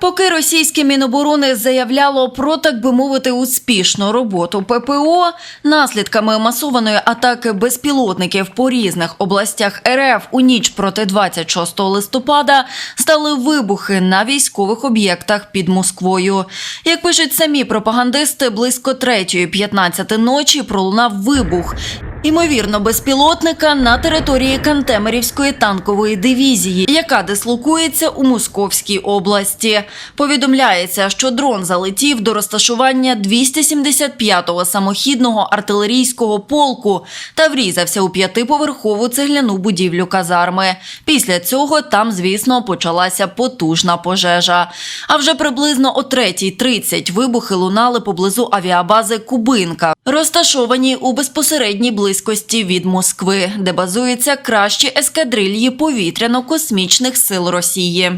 Поки російське міноборони заявляло про так би мовити успішну роботу ППО, наслідками масованої атаки безпілотників по різних областях РФ у ніч проти 26 листопада стали вибухи на військових об'єктах під Москвою. Як пишуть самі пропагандисти, близько 3.15 ночі пролунав вибух. Імовірно, безпілотника на території Кантемерівської танкової дивізії, яка дислокується у Московській області. Повідомляється, що дрон залетів до розташування 275-го самохідного артилерійського полку та врізався у п'ятиповерхову цегляну будівлю казарми. Після цього там, звісно, почалася потужна пожежа. А вже приблизно о 3.30 вибухи лунали поблизу авіабази Кубинка, розташовані у безпосередній близькості від Москви, де базуються кращі ескадрильї повітряно-космічних сил Росії.